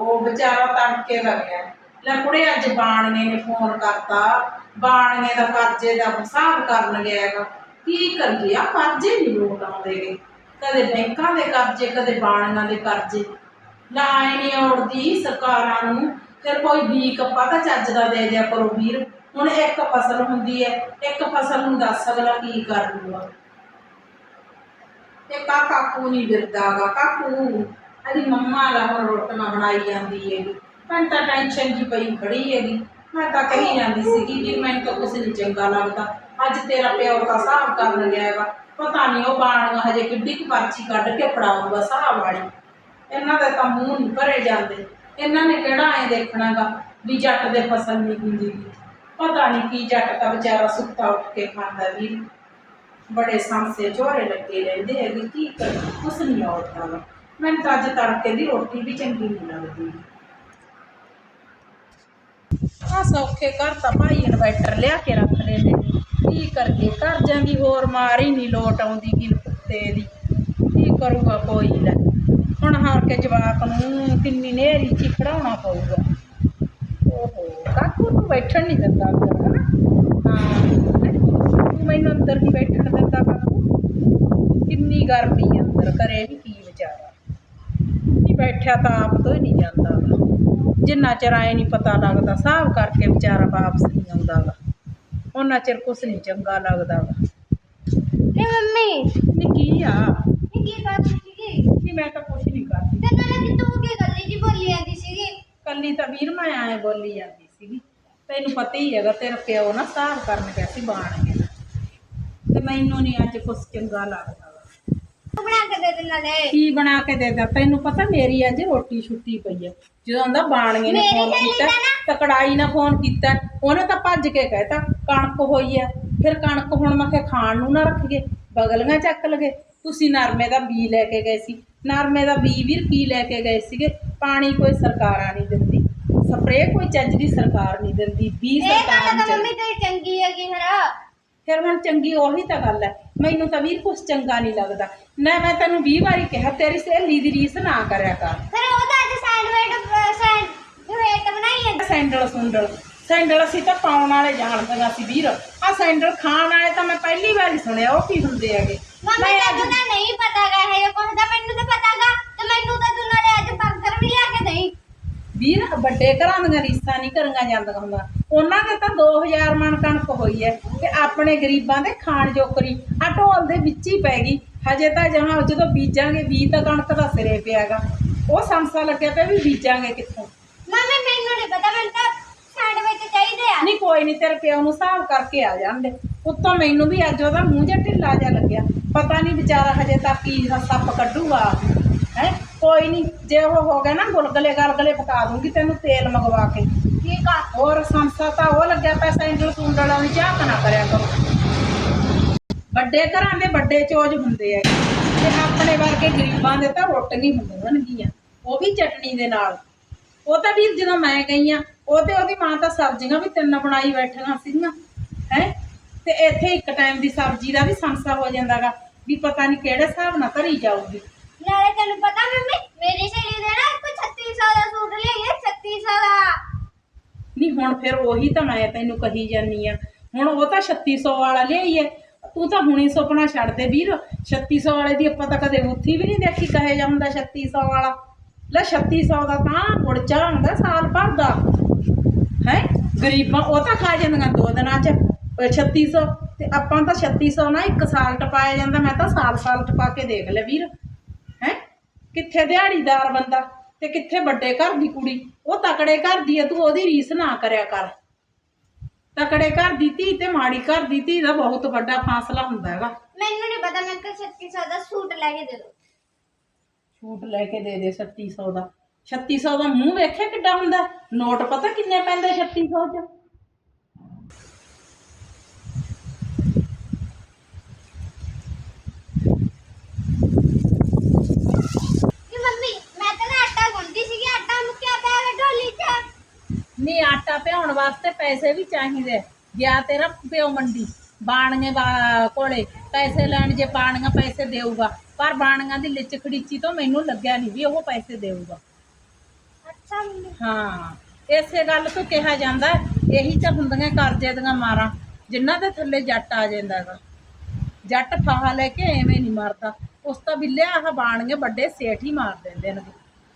ਉਹ ਵਿਚਾਰਾ ਤੜਕੇ ਦਾ ਲੈ ਕੁੜੇ ਅੱਜ ਬਾਣਗੇ ਨੇ ਫੋਨ ਕਰਤਾ। ਬਾਣਗੇ ਦਾ ਕਰਜ਼ੇ ਦਾ ਹਿਸਾਬ ਕਰਨ ਗਿਆ ਹੈਗਾ। ਕੀ ਕਰੀਏ? ਆ ਕਰਜ਼ੇ ਨਹੀਂ ਲੋਟ ਆਉਂਦੇਗੇ ਕਦੇ ਬੈਂਕਾਂ ਦੇ ਕਰਜ਼ੇ, ਕਦੇ ਬਾਣੀਆਂ ਦੇ ਕਰਜ਼ੇ। ਨਾ ਨਹੀਂ ਔੜਦੀ ਸਰਕਾਰਾਂ ਨੂੰ, ਫਿਰ ਕੋਈ ਵੀ ਕੱਪਾ ਤਾਂ ਚੱਜ ਦਾ ਦੇ ਦਿਆ ਕਰੋ ਵੀਰ। ਹੁਣ ਇੱਕ ਫਸਲ ਹੁੰਦੀ ਹੈ, ਇੱਕ ਫਸਲ ਨੂੰ ਦੱਸ ਅਗਲਾ ਕੀ ਕਰ ਲੂਗਾ। ਤੇ ਕਾ ਕਾਕੂ ਨਹੀਂ ਬਿਰਦਾਗਾ ਕਾਕੂ। ਅਦੀ ਮੰਮਾ ਦਾ ਹੁਣ ਰੋਟੀਆਂ ਬਣਾਈ ਜਾਂਦੀ ਹੈਗੀ। ਮੈਂ ਤਾਂ ਟੈਨਸ਼ਨ ਜੀ ਪਈ ਖੜੀ ਹੈਗੀ। ਮੈਂ ਤਾਂ ਕਹੀ ਜਾਂਦੀ ਸੀਗੀ ਕਿ ਮੈਨੂੰ ਤਾਂ ਕੁਛ ਨਹੀਂ ਚੰਗਾ ਲੱਗਦਾ। ਅੱਜ ਤੇਰਾ ਪਿਓ ਤਾਂ ਹਿਸਾਬ ਕਰਨ ਗਿਆ ਹੈਗਾ। ਪਤਾ ਨਹੀਂ ਉਹ ਬਾਣੀਆਂ ਹਜੇ ਕਿੱਡੀ ਕੁ ਪਰਚੀ ਕੱਢ ਕੇ ਫੜਾਊਗਾ ਹਿਸਾਬ ਵਾਲੀ। ਇਹਨਾਂ ਦੇ ਤਾਂ ਮੂੰਹ ਨਹੀਂ ਭਰੇ ਜਾਂਦੇ। ਇਹਨਾਂ ਨੇ ਕਿਹੜਾ ਐ ਦੇਖਣਾਗਾ ਵੀ ਜੱਟ ਦੇ ਫਸਲ ਨਹੀਂ ਹੁੰਦੀ। ਪਤਾ ਨਹੀਂ ਕੀ ਜੱਟ ਦਾ ਵਿਚਾਰਾ ਸੁੱਤਾ ਉੱਠ ਕੇ ਖਾਂਦਾ ਵੀ। ਬੜੇ ਸੰਸੇ ਝੋਰੇ ਲੱਗੇ ਰਹਿੰਦੇ ਹੈਗੇ, ਕੀ ਕਰ ਕੁਛ ਨਹੀਂ ਔਰਤਾਂ ਮੈਨੂੰ ਤਾਂ ਅੱਜ ਤੜਕੇ ਦੀ ਰੋਟੀ ਵੀ ਚੰਗੀ ਨਹੀਂ ਲੱਗਦੀ। ਆ ਸੌਖੇ ਘਰ ਤਾਂ ਭਾਈ ਇਨਵਰਟਰ ਲਿਆ ਕੇ ਰੱਖ ਲਏ ਨੇ। ਕੀ ਕਰਗੇ ਕਰਜ਼ਿਆਂ ਦੀ ਹੋਰ ਮਾਰ ਹੀ ਨਹੀਂ ਲੋਟ ਆਉਂਦੀ ਗਿਲ ਕੁੱਤੇ ਦੀ। ਕੀ ਕਰੂਗਾ ਕੋਈ ਲੈ। ਹੁਣ ਹਾਰ ਕੇ ਜਵਾਕ ਨੂੰ ਕਿੰਨੀ ਨੇਰੀ ਚ ਖੜਾਉਣਾ ਪਊਗਾ। ਓਹੋ, ਕਾਕੂ ਨੂੰ ਬੈਠਣ ਨਹੀਂ ਦਿੰਦਾ ਅੰਦਰ ਹਨਾ? ਹਾਂ। ਮੈਨੂੰ ਅੰਦਰ ਨਹੀਂ ਬੈਠਣ ਦਿੰਦਾ ਕਾਕੂ ਕਿੰਨੀ ਗਰਮੀ ਅੰਦਰ ਘਰੇ ਵੀ ਬੈਠਿਆ ਤਾਂ ਆਪ ਤੋਂ ਹੀ ਨਹੀਂ ਜਾਂਦਾ। ਜਿੰਨਾ ਚਿਰ ਆਏ ਨਹੀਂ ਪਤਾ ਲੱਗਦਾ ਹਿਸਾਬ ਕਰਕੇ ਵਿਚਾਰਾ ਵਾਪਸ ਨਹੀਂ ਆਉਂਦਾ ਗਾ ਉਹਨਾਂ ਚਿਰ ਕੁਛ ਨਹੀਂ ਚੰਗਾ ਲੱਗਦਾ ਗਾ ਤੇ ਮੰਮੀ ਨੀ ਕੀ ਆ? ਇਹ ਕੀ ਕਰਦੀ ਸੀਗੀ? ਨਹੀਂ ਮੈਂ ਤਾਂ ਕੁਛ ਨਹੀਂ ਕਰਦੀ। ਤੇ ਨਾਲੇ ਕਿ ਤੂੰ ਕੀ ਗੱਲੀ ਜੀ ਬੋਲੀ ਜਾਂਦੀ ਸੀਗੀ? ਕੱਲੀ ਤਾਂ ਵੀਰ ਮੈਂ ਆਏ ਬੋਲੀ ਜਾਂਦੀ ਸੀਗੀ। ਤੈਨੂੰ ਪਤਾ ਹੀ ਹੈਗਾ ਤੇਰਾ ਪਿਓ ਨਾ ਹਿਸਾਬ ਕਰਨ ਗਿਆ ਸੀ ਬਾਣਗੇ ਤੇ ਮੈਨੂੰ ਨਹੀਂ ਅੱਜ ਕੁਛ ਚੰਗਾ ਲੱਗਦਾ। ਬਣਾ ਕੇ ਦੇ ਦੇ ਨਾਲੇ ਕੀ ਬਣਾ ਕੇ ਦੇ ਦਿੱਤਾ? ਤੈਨੂੰ ਪਤਾ ਮੇਰੀ ਅੱਜ ਰੋਟੀ ਛੁੱਟੀ ਪਈ ਹੈ ਜਦੋਂ ਆਂਦਾ ਬਾਣਗੇ ਨੇ ਮੇਰੀ ਫੋਨ ਸਹੇਲੀ ਕੀਤਾ ਦਾ ਨਾ- ਤਾਂ ਕੜਾਈ ਨਾਲ ਫੋਨ ਕੀਤਾ। ਉਹਨੇ ਤਾਂ ਭੱਜ ਕੇ ਕਹਿਤਾ ਕਣਕ ਹੋਈ ਹੈ ਫਿਰ ਕਣਕ ਹੁਣ ਮੈਂ ਕਿਹਾ ਖਾਣ ਨੂੰ ਨਾ ਰੱਖੀਏ ਬਗਲੀਆਂ ਚੱਕ ਲਗੇ। ਤੁਸੀਂ ਨਰਮੇ ਦਾ ਬੀ ਲੈ ਕੇ ਗਏ ਸੀ। ਨਰਮੇ ਦਾ ਬੀ ਵੀ ਕੀ ਲੈ ਕੇ ਗਏ ਸੀਗੇ। ਪਾਣੀ ਕੋਈ ਸਰਕਾਰਾਂ ਨਹੀਂ ਦਿੰਦੀ। ਸਪਰੇਅ ਕੋਈ ਚੱਜ ਦੀ ਸਰਕਾਰ ਨਹੀਂ ਦਿੰਦੀ। ਬੀ ਇਹ ਸਰਕਾਰ ਨਹੀਂ ਚੱਲਦੀ ਮੰਮੀ ਤੇਰੀ ਚੰਗੀ ਹੈਗੀ ਫਿਰ ਫਿਰ ਹੁਣ ਚੰਗੀ ਉਹੀ ਤਾਂ ਗੱਲ ਹੈ। ਮੈਨੂੰ ਤਾਂ ਵੀਰ ਕੁਛ ਚੰਗਾ ਨਹੀਂ ਲੱਗਦਾ। ਨਾ ਮੈਂ ਤੈਨੂੰ 20 ਵਾਰੀ ਕਿਹਾ ਤੇਰੀ ਸਹੇਲੀ ਦੀ ਰੀਸ ਨਾ ਕਰਿਆ ਕਰ। ਫਿਰ ਉਹ ਤਾਂ ਅੱਜ ਸੈਂਡਵਿਚ ਸੈਂਡਵਿਚ ਬਣਾਈ ਹੈ ਸੈਂਡਲ ਸੁੰਡਲ। ਸੈਂਡਲ ਅਸੀਂ ਤਾਂ ਪਾਉਣ ਵਾਲੇ ਜਾਣਦੇ ਸੀ ਵੀਰ। ਆ ਸੈਂਡਲ ਖਾਣ ਵਾਲੇ ਤਾਂ ਮੈਂ ਪਹਿਲੀ ਵਾਰੀ ਸੁਣਿਆ ਉਹ ਕੀ ਹੁੰਦੇ ਹੈਗੇ? ਮੰਮੀ ਮੈਂ ਤੈਨੂੰ ਅੱਜ ਤਾਂ ਨਹੀਂ ਪਤਾਗਾ ਇਹ ਕੁਝ ਦਾ ਮੈਨੂੰ ਤਾਂ ਪਤਾਗਾ ਤੇ ਮੈਨੂੰ ਤਾਂ ਤੂੰ ਨਾਲੇ ਅੱਜ 버ਗਰ ਵੀ ਲਿਆ ਕੇ ਦੇਈ ਵੀਰ ਵੱਡੇ ਘਰਾਂ ਦੀਆਂ ਰੀਸਾਂ ਨਹੀਂ ਕਰੀਆਂ ਜਾਂਦੀਆਂ ਹੁੰਦੀਆਂ। ਉਹਨਾਂ ਦੇ ਤਾਂ 2000 ਮਣ ਕਣਕ ਹੋਈ ਹੈ ਤੇ ਆਪਣੇ ਗਰੀਬਾਂ ਦੇ ਖਾਣ ਜੋਕਰੀ ਆ ਢੋਲ ਦੇ ਵਿੱਚ ਹੀ ਪੈ ਗਈ। ਹਜੇ ਤਾਂ ਜਹਾਂ ਜਦੋਂ ਬੀਜਾਂਗੇ ਬੀ ਤਾਂ ਕਣਕ ਦਾ ਸਿਰੇ ਪਿਆਗਾ। ਉਹ ਸੰਸਾ ਲੱਗਿਆ ਪਿਆ ਵੀ ਬੀਜਾਂਗੇ ਕਿੱਥੋਂ? ਮੰਮੀ ਮੈਨੂੰ ਨਹੀਂ ਪਤਾ ਮੈਨੂੰ ਤਾਂ ਸੈਂਡਵਿਚ ਚਾਹੀਦੇ ਆ। ਨਹੀਂ ਕੋਈ ਨਹੀਂ ਤੇਰੇ ਪਿਓ ਨੂੰ ਹਿਸਾਬ ਕਰਕੇ ਆ ਜਾਂਦੇ ਉੱਤੋਂ ਮੈਨੂੰ ਵੀ ਅੱਜ ਉਹਦਾ ਮੂੰਹ ਜਿਹਾ ਢਿੱਲਾ ਜਿਹਾ ਲੱਗਿਆ। ਪਤਾ ਨਹੀਂ ਵਿਚਾਰਾ ਹਜੇ ਤੱਕ ਕੀ ਸੱਪ ਕੱਢੂਗਾ। ਹੈ? ਕੋਈ ਨਹੀਂ ਜੇ ਉਹ ਹੋ ਗਿਆ ਨਾ ਗੁਲਗਲੇ ਗਲਗਲੇ ਪਕਾ ਦੂੰਗੀ ਤੈਨੂੰ ਤੇਲ ਮੰਗਵਾ ਕੇ। ਠੀਕ ਆ ਹੋਰ ਸੰਸਾ ਤਾਂ ਉਹ ਲੱਗਿਆ ਪਿਆ ਸੈਂਡਲ ਸੁੰਡਲ ਵਾਲੀ ਝਾਕ ਨਾ ਕਰਿਆ ਕਰੋ। ਵੱਡੇ ਘਰਾਂ ਦੇ ਵੱਡੇ ਚੋਜ ਹੁੰਦੇ ਆ। ਤੇ ਆਪਣੇ ਵਰਗੇ ਗਰੀਬਾਂ ਦੇ ਤਾਂ ਰੁੱਟ ਨਹੀਂ ਹੁੰਦੀਆਂ ਉਹ ਵੀ ਚਟਣੀ ਦੇ ਨਾਲ। ਉਹ ਤਾਂ ਵੀਰ ਜਦੋਂ ਮੈਂ ਗਈ ਆ ਉਹ ਤੇ ਉਹਦੀ ਮਾਂ ਤਾਂ ਸਬਜ਼ੀਆਂ ਵੀ ਤਿੰਨ ਬਣਾਈ ਬੈਠੀਆਂ ਸੀਗੀਆਂ ਹੈ? ਤੇ ਇੱਥੇ ਇੱਕ ਟਾਈਮ ਦੀ ਸਬਜ਼ੀ ਦਾ ਵੀ ਸੰਸਾ ਹੋ ਜਾਂਦਾਗਾ ਵੀ ਪਤਾ ਨਹੀਂ ਕਿਹੜੇ ਹਿਸਾਬ ਨਾਲ ਧਰੀ ਜਾਊਗੀ। ਨਾਲੇ ਤੈਨੂੰ ਪਤਾ ਮੰਮੀ, ਮੇਰੀ ਸਹੇਲੀ ਦੇ ਨਾ ਕੋਈ 3600 ਦਾ ਸੂਟ ਲਿਆਈ 3600 ਦਾ। ਨਹੀਂ ਹੁਣ ਫਿਰ ਉਹੀ ਤਾਂ ਮੈਂ ਤੈਨੂੰ ਕਹੀ ਜਾਨੀ ਆ। ਹੁਣ ਉਹ ਤਾਂ 3600 ਵਾਲਾ ਲਿਆਈਏ ਤੂੰ ਤਾਂ ਹੁਣੀ ਸੁਪਨਾ ਛੱਡ ਦੇ ਵੀਰ। 3600 ਵਾਲੇ ਦੀ ਆਪਾਂ ਤਾਂ ਕਦੇ ਉੱਥੀ ਵੀ ਨਹੀਂ ਦੇਖੀ ਕਹੇ ਜਾਂਦਾ 3600 ਵਾਲਾ। ਲੈ 3600 ਦਾ ਤਾਂ ਮੁਰਚਾ ਹੁੰਦਾ ਸਾਲ ਭਰ ਦਾ। ਹੈ? ਗਰੀਬਾਂ, ਉਹ ਤਾਂ ਖਾ ਜਾਂਦੀਆਂ ਦੋ ਦਿਨਾਂ ਚ। ਅਹ 3600 ਤੇ ਆਪਾਂ ਤਾਂ 3600 ਨਾ ਇੱਕ ਸਾਲ ਟਪਾਇਆ ਜਾਂਦਾ, ਮੈਂ ਤਾਂ ਸਾਲ ਸਾਲ ਟਪਾ ਕੇ ਦੇਖ ਲੈ ਵੀਰ। ਕਿੱਥੇ ਦਿਹਾੜੀਦਾਰ ਬੰਦਾ ਤੇ ਕਿੱਥੇ ਵੱਡੇ ਘਰ ਦੀ ਕੁੜੀ? ਉਹ ਤਕੜੇ ਘਰ ਦੀ ਆ ਤੂੰ ਉਹਦੀ ਰੀਸ ਨਾ ਕਰਿਆ ਕਰ। ਤਕੜੇ ਘਰ ਦੀ ਧੀ ਤੇ ਮਾੜੀ ਘਰ ਦੀ ਧੀ ਦਾ ਬਹੁਤ ਵੱਡਾ ਫਾਸਲਾ ਹੁੰਦਾ ਹੈਗਾ। ਮੈਨੂੰ ਨਹੀਂ ਪਤਾ ਮੈਂ ਕਿ 3600 ਦਾ ਸੂਟ ਲੈ ਕੇ ਦੇ ਦੋ। ਛੂਟ ਲੈ ਕੇ ਦੇ ਦੇ 3600 ਦਾ। 3600 ਦਾ ਮੂੰਹ ਵੇਖਿਆ ਕਿੱਡਾ ਹੁੰਦਾ? ਨੋਟ ਪਤਾ ਕਿੰਨੇ ਪੈਂਦੇ 3600 ਚ ਕਿ ਮੰਮੀ ਮੈਂ ਤਾਂ ਨਾ ਆਟਾ ਗੁੰਨਦੀ ਸੀਗੀ ਆਟਾ ਮੁੱਕਿਆ ਪਿਆ ਵਾ ਢੋਲੀ 'ਚ ਨਹੀਂ ਆਟਾ ਭਿਆਉਣ ਵਾਸਤੇ ਪੈਸੇ ਵੀ ਚਾਹੀਦੇ। ਗਿਆ ਤੇਰਾ ਪਿਓ ਮੰਡੀ ਬਾਣੀਆਂ ਕੋਲੇ ਪੈਸੇ ਲੈਣ ਜੇ ਬਾਣੀਆਂ ਪੈਸੇ ਦੇਊਗਾ। ਪਰ ਬਾਣੀਆਂ ਦੀ ਲਿਚ ਖੜੀਚੀ ਤੋਂ ਮੈਨੂੰ ਲੱਗਿਆ ਨਹੀਂ ਵੀ ਉਹ ਪੈਸੇ ਦੇਊਗਾ। ਅੱਛਾ ਹਾਂ ਇਸੇ ਗੱਲ ਤੋਂ ਕਿਹਾ ਜਾਂਦਾ ਇਹੀ ਤਾਂ ਹੁੰਦੀਆਂ ਕਰਜ਼ੇ ਦੀਆਂ ਮਾਰਾਂ ਜਿਨ੍ਹਾਂ ਦੇ ਥੱਲੇ ਜੱਟ ਆ ਜਾਂਦਾ ਹੈਗਾ। ਜੱਟ ਫਾਹਾ ਲੈ ਕੇ ਐਵੇਂ ਨਹੀਂ ਮਰਦਾ। ਉਸ ਤਾਂ ਬਿੱਲੇ ਆਹ ਬਾਣਗੇ ਵੱਡੇ ਸੇਠ ਹੀ ਮਾਰ ਦਿੰਦੇ ਨੇ।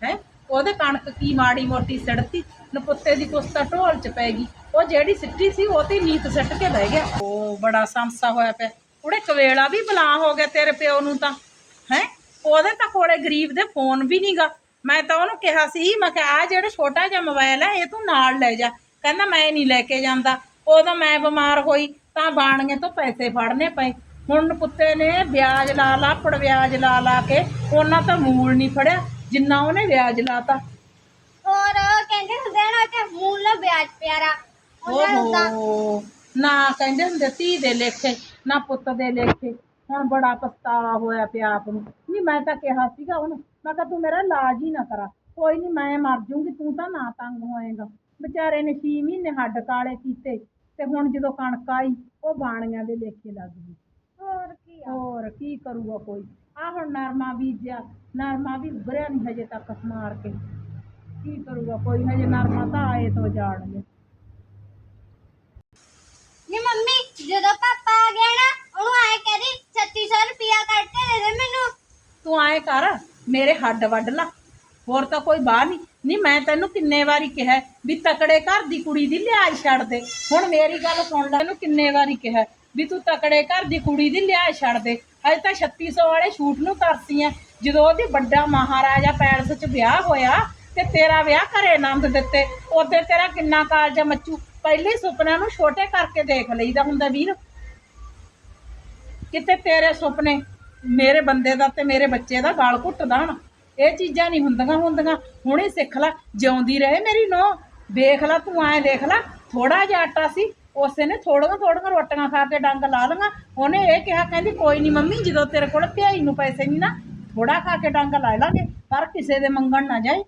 ਹੈ? ਉਹਦੇ ਕਣਕ ਕੀ ਮਾੜੀ ਮੋਟੀ ਸੜਤੀ, ਨਪੁੱਤੇ ਦੀ ਕੁਸਤਾ ਢੋਲ ਚ ਪੈ ਗਈ। ਉਹ ਜਿਹੜੀ ਸਿੱਟੀ ਸੀ, ਉਹ ਤੇ ਨੀਤ ਸੱਟ ਕੇ ਬਹਿ ਗਿਆ। ਉਹ ਬੜਾ ਸੰਸਾ ਹੋਇਆ ਪਿਆ। ਉਹਦੇ ਕਵੇਲਾ ਵੀ ਬਲਾ ਹੋ ਗਿਆ ਤੇਰੇ ਪਿਓ ਨੂੰ ਤਾਂ। ਹੈ? ਉਹਦੇ ਤਾਂ ਕੋਲੇ ਗਰੀਬ ਦੇ ਫੋਨ ਵੀ ਨਹੀਂਗਾ ਮੈਂ ਤਾਂ ਉਹਨੂੰ ਕਿਹਾ ਸੀ, ਮੈਂ ਕਿਹਾ, ਆ ਜਿਹੜਾ ਛੋਟਾ ਜਿਹਾ ਮੋਬਾਈਲ ਹੈ ਇਹ ਤੂੰ ਨਾਲ ਲੈ ਜਾ। ਕਹਿੰਦਾ, ਮੈਂ ਨਹੀਂ ਲੈ ਕੇ ਜਾਂਦਾ। ਉਦੋਂ ਮੈਂ ਬਿਮਾਰ ਹੋਈ, ਤਾਂ ਬਾਣੀਏ ਤੋਂ ਪੈਸੇ ਫੜਨੇ ਪਏ। ਹੁਣ ਪੁੱਤੇ ਨੇ ਵਿਆਜ ਲਾ ਲਾ ਪੜ ਵਿਆਜ ਲਾ ਲਾ ਕੇ, ਉਹਨਾਂ ਤਾਂ ਮੂਲ ਨਹੀਂ ਫੜਿਆ। ਜਿੰਨਾ ਉਹਨੇ ਵਿਆਜ ਲਾਤਾ। ਹੋਰ ਕਹਿੰਦੇ ਹੁੰਦੇ ਆ ਨਾ ਕਿ ਮੂਲ ਵਿਆਜ ਪਿਆਰਾ। ਉਹਨਾਂ ਨੂੰ ਤਾਂ ਓਹੋ ਨਾ ਕਹਿੰਦੇ ਹੁੰਦੇ ਧੀ ਦੇ ਲੇਖੇ ਨਾ ਪੁੱਤ ਦੇ ਲੇਖੇ। ਹੁਣ ਬੜਾ ਪਛਤਾਵਾ ਹੋਇਆ ਪਿਆ ਆਪ ਨੂੰ। ਨਹੀਂ ਮੈਂ ਤਾਂ ਕਿਹਾ ਸੀਗਾ ਉਹਨੂੰ ਮੈਂ ਕਿਹਾ ਤੂੰ ਮੇਰਾ ਇਲਾਜ ਹੀ ਨਾ ਕਰਾ। ਕੋਈ ਨਹੀਂ ਮੈਂ ਮਰ ਜੂੰਗੀ ਤੂੰ ਤਾਂ ਨਾ ਤੰਗ ਹੋਏਗਾ। ਵਿਚਾਰੇ ਨੇ 6 ਮਹੀਨੇ ਹੱਡ ਕਾਲੇ ਕੀਤੇ ਤੇ ਹੁਣ ਜਦੋਂ ਕਣਕ ਆਈ ਉਹ ਬਾਣੀਆਂ ਦੇ ਲੇਖੇ ਲੱਗ ਗਈ ਹੋਰ ਹੋਰ ਕੀ ਕਰੂਗਾ ਕੋਈ? ਆ ਹੁਣ ਨਰਮਾ ਬੀਜਿਆ ਨਰਮਾ ਵੀ ਉਭਰਿਆ ਨਹੀਂ ਹਜੇ ਤੱਕ ਮਾਰ ਕੇ। ਕੀ ਕਰੂਗਾ ਕੋਈ? ਹਜੇ ਨਰਮਾ ਤਾਂ ਆਏ ਤੋਂ ਜਾਣਗੇ ਨੀ ਮੰਮੀ ਜਦੋਂ ਪਾਪਾ ਆ ਗਿਆ ਨਾ ਉਹਨੂੰ ਆਏ ਕਹਦੀ 3600 ਰੁਪਿਆ ਕੱਟ ਕੇ ਦੇ ਦੇ ਮੈਨੂੰ। ਤੂੰ ਆਏ ਕਰ ਮੇਰੇ ਹੱਡ ਵੱਢ ਲਾ। ਹੋਰ ਤਾਂ ਕੋਈ ਬਾਹ ਨਹੀਂ ਨਹੀਂ ਮੈਂ ਤੈਨੂੰ ਕਿੰਨੇ ਵਾਰੀ ਕਿਹਾ ਵੀ ਤਕੜੇ ਘਰ ਦੀ ਕੁੜੀ ਦੀ ਲਿਆਜ ਛੱਡ ਦੇ। ਹੁਣ ਮੇਰੀ ਗੱਲ ਸੁਣ ਲੈ ਤੈਨੂੰ ਕਿੰਨੇ ਵਾਰੀ ਕਿਹਾ। ਵੀ ਤੂੰ ਤਕੜੇ ਘਰ ਦੀ ਕੁੜੀ ਦੀ ਲਿਆ ਛੱਡ ਦੇ। ਅਜੇ ਤਾਂ 3600 ਵਾਲੇ ਸ਼ੂਟ ਨੂੰ ਤਰਸੀ ਆ ਜਦੋਂ ਉਹਦੀ ਵੱਡਾ ਮਹਾਰਾਜਾ ਪੈਲਸ 'ਚ ਵਿਆਹ ਹੋਇਆ ਤੇ ਤੇਰਾ ਵਿਆਹ ਘਰੇ ਆਨੰਦ ਦਿੱਤੇ, ਉਹਦੇ ਤੇਰਾ ਕਿੰਨਾ ਕਾਲਜ ਮੱਚੂ? ਪਹਿਲੇ ਸੁਪਨਿਆਂ ਨੂੰ ਛੋਟੇ ਕਰਕੇ ਦੇਖ ਲਈਦਾ ਹੁੰਦਾ ਵੀਰ। ਕਿਤੇ ਤੇਰੇ ਸੁਪਨੇ ਮੇਰੇ ਬੰਦੇ ਦਾ ਤੇ ਮੇਰੇ ਬੱਚੇ ਦਾ ਗਾਲ ਘੁੱਟਦਾ ਹਣ ਇਹ ਚੀਜ਼ਾਂ ਨਹੀਂ ਹੁੰਦੀਆਂ ਹੁੰਦੀਆਂ। ਹੁਣੇ ਸਿੱਖ ਲੈ, ਜਿਉਂਦੀ ਰਹੇ ਮੇਰੀ ਨੋ ਦੇਖ ਲੈ ਤੂੰ ਐ ਦੇਖ ਲੈ ਥੋੜਾ ਜਿਹਾ ਆਟਾ ਸੀ ਉਸੇ ਨੇ ਥੋੜੀਆਂ ਥੋੜੀਆਂ ਰੋਟੀਆਂ ਖਾ ਕੇ ਡੰਗ ਲਾ ਲਈਆਂ। ਉਹਨੇ ਇਹ ਕਿਹਾ ਕਹਿੰਦੀ ਕੋਈ ਨਹੀਂ ਮੰਮੀ ਜਦੋਂ ਤੇਰੇ ਕੋਲ ਧਿਆਈ ਨੂੰ ਪੈਸੇ ਨਹੀਂ ਨਾ ਥੋੜਾ ਖਾ ਕੇ ਡੰਗ ਲਾ ਲਾਂਗੇ ਪਰ ਕਿਸੇ ਦੇ ਮੰਗਣ ਨਾ ਜਾਏ।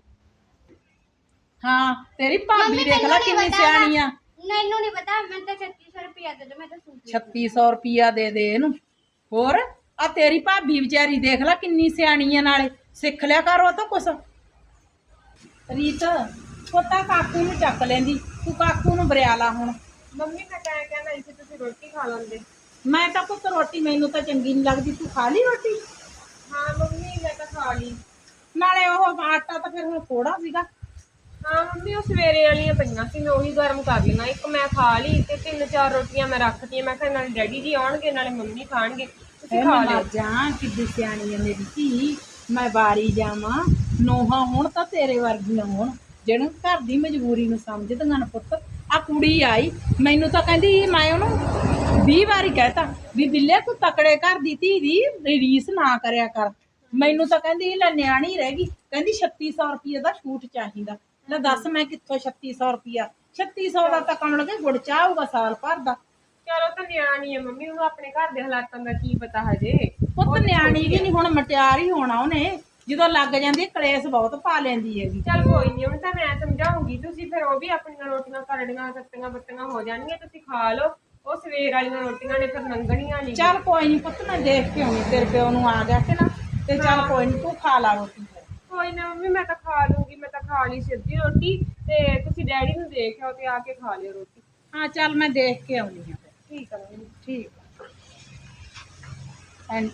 ਹਾਂ ਤੇਰੀ ਭਾਬੀ ਦੇਖ ਲੈ ਕਿੰਨੀ ਸਿਆਣੀ ਆ। ਮੈਨੂੰ ਨਹੀਂ ਪਤਾ ਮੈਂ ਤਾਂ 3600 ਰੁਪਿਆ ਦੇ ਦੇ ਮੈਂ ਤਾਂ ਸੂਟ 3600 ਰੁਪਿਆ ਦੇ ਦੇ ਇਹਨੂੰ। ਹੋਰ ਆ ਤੇਰੀ ਭਾਬੀ ਵਿਚਾਰੀ ਦੇਖ ਲੈ ਕਿੰਨੀ ਸਿਆਣੀ ਆ ਨਾਲੇ। ਸਿੱਖ ਲਿਆ ਕਰ ਉਹ ਤਾਂ ਕੁਛ। ਰੀਤ ਪੋਤਾ ਕਾਕੂ ਨੂੰ ਚੱਕ ਲੈਂਦੀ। ਤੂੰ ਕਾਕੂ ਨੂੰ ਬਰਿਆਲਾ ਹੁਣ। ਮੰਮੀ ਮੈਂ ਇਹ ਕਹਿਣਾ ਸੀ ਤੁਸੀਂ ਰੋਟੀ ਖਾ ਲੈਂਦੇ। ਮੈਂ ਤਾਂ ਪੁੱਤ ਰੋਟੀ ਮੈਨੂੰ ਤਾਂ ਚੰਗੀ ਨਹੀਂ ਲੱਗਦੀ ਤੂੰ ਖਾ ਲਈ ਰੋਟੀ? ਹਾਂ ਮੰਮੀ ਮੈਂ ਤਾਂ ਖਾ ਲਈ। ਨਾਲੇ ਉਹ ਆਟਾ ਤਾਂ ਫਿਰ ਹੁਣ ਥੋੜਾ ਸੀਗਾ। ਹਾਂ ਮੰਮੀ ਉਹ ਸਵੇਰੇ ਵਾਲੀਆਂ ਪਈਆਂ ਸੀ ਮੈਂ ਉਹੀ ਗਰਮ ਕਰ ਲਈਆਂ। ਇੱਕ ਮੈਂ ਖਾ ਲਈ ਤੇ ਤਿੰਨ ਚਾਰ ਰੋਟੀਆਂ ਮੈਂ ਰੱਖਤੀਆਂ। ਮੈਂ ਕਿਹਾ ਨਾਲੇ ਡੈਡੀ ਜੀ ਆਉਣਗੇ ਨਾਲੇ ਮੰਮੀ ਖਾਣਗੇ। ਤੁਸੀਂ ਖਾ ਲਿਓ। ਜਾਂ ਕਿੱਡੀ ਸਿਆਣੀ ਆ ਮੇਰੀ ਧੀ। ਮੈਂ ਬਾਰੀ ਜਾਵਾਂ ਨੋਹਾਂ ਹੁਣ ਤਾਂ ਤੇਰੇ ਵਰਗੀਆਂ ਹੋਣ। ਜਿਹਨੂੰ ਘਰ ਦੀ ਮਜਬੂਰੀ ਨੂੰ ਸਮਝਦੀਆਂ ਨਾ ਪੁੱਤ। ਆ ਕੁੜੀ ਆਈ ਮੈਨੂੰ ਤਾਂ ਕਹਿੰਦੀ ਮੈਂ ਉਹਨੂੰ 20 ਵਾਰੀ ਕਹਿਤਾ ਵੀ ਬਿੱਲੇ ਤੂੰ ਤਕੜੇ ਘਰ ਦੀ ਧੀ ਦੀ ਰੀਸ ਨਾ ਕਰਿਆ ਕਰ। ਮੈਨੂੰ ਤਾਂ ਕਹਿੰਦੀ ਲੈ ਨਿਆਣੀ ਰਹਿ ਗਈ। ਕਹਿੰਦੀ 3600 ਰੁਪਏ ਦਾ ਸ਼ੂਟ ਚਾਹੀਦਾ। ਲੈ ਦੱਸ ਮੈਂ ਕਿੱਥੋਂ 3600 ਰੁਪਿਆ 3600 ਦਾ ਤਾਂ ਕਮਲ ਕੇ ਗੁੜ ਚਾਹੂਗਾ ਸਾਲ ਭਰ ਦਾ। ਚਲੋ ਤਾਂ ਨਿਆਣੀ ਹੈ ਮੰਮੀ ਉਹਨੂੰ ਆਪਣੇ ਘਰ ਦੇ ਹਾਲਾਤਾਂ ਦਾ ਕੀ ਪਤਾ ਹਜੇ। ਪੁੱਤ ਨਿਆਣੀ ਵੀ ਨਹੀਂ ਹੁਣ ਮਟਿਆਰ ਹੀ ਹੋਣਾ ਉਹਨੇ। ਜਦੋਂ ਲੱਗ ਜਾਂਦੀ ਹੈ, ਕਲੇਸ਼ ਬਹੁਤ ਪਾ ਲੈਂਦੀ ਹੈਗੀ। ਚਲ ਕੋਈ ਨਹੀਂ ਹੁਣ ਤਾਂ ਮੈਂ ਸਮਝਾਉਂਗੀ ਤੁਸੀਂ ਫਿਰ ਉਹ ਵੀ ਆਪਣੀਆਂ ਰੋਟੀਆਂ ਕਰੜੀਆਂ ਸੱਤੀਆਂ ਬੱਤੀਆਂ ਹੋ ਜਾਣਗੀਆਂ ਤੁਸੀਂ ਖਾ ਲਓ। ਉਹ ਸਵੇਰ ਵਾਲੀਆਂ ਰੋਟੀਆਂ ਨੇ ਫਿਰ ਲੰਘਣੀਆਂ ਨਹੀਂ ਚੱਲ ਕੋਈ ਨਹੀਂ ਪੁੱਤ ਮੈਂ ਦੇਖ ਕੇ ਆਉਣੀ ਤੇਰੇ ਪਿਓ ਨੂੰ ਆ ਗਿਆ ਕਿ ਨਾ ਤੇ ਚੱਲ ਕੋਈ ਨਹੀਂ ਤੂੰ ਖਾ ਲਾ ਰੋਟੀ। ਕੋਈ ਨਾ ਮੰਮੀ ਮੈਂ ਤਾਂ ਖਾ ਲੂੰਗੀ ਮੈਂ ਤਾਂ ਖਾ ਲਈ ਸਿੱਧੀ ਰੋਟੀ ਤੇ ਤੁਸੀਂ ਡੈਡੀ ਨੂੰ ਦੇਖ ਆਓ ਤੇ ਆ ਕੇ ਖਾ ਲਿਓ ਰੋਟੀ। ਹਾਂ ਚੱਲ ਮੈਂ ਦੇਖ ਕੇ ਆਉਣੀ ਆ ਫਿਰ। ਠੀਕ ਆ ਮੰਮੀ। ਠੀਕ ਐਂਡ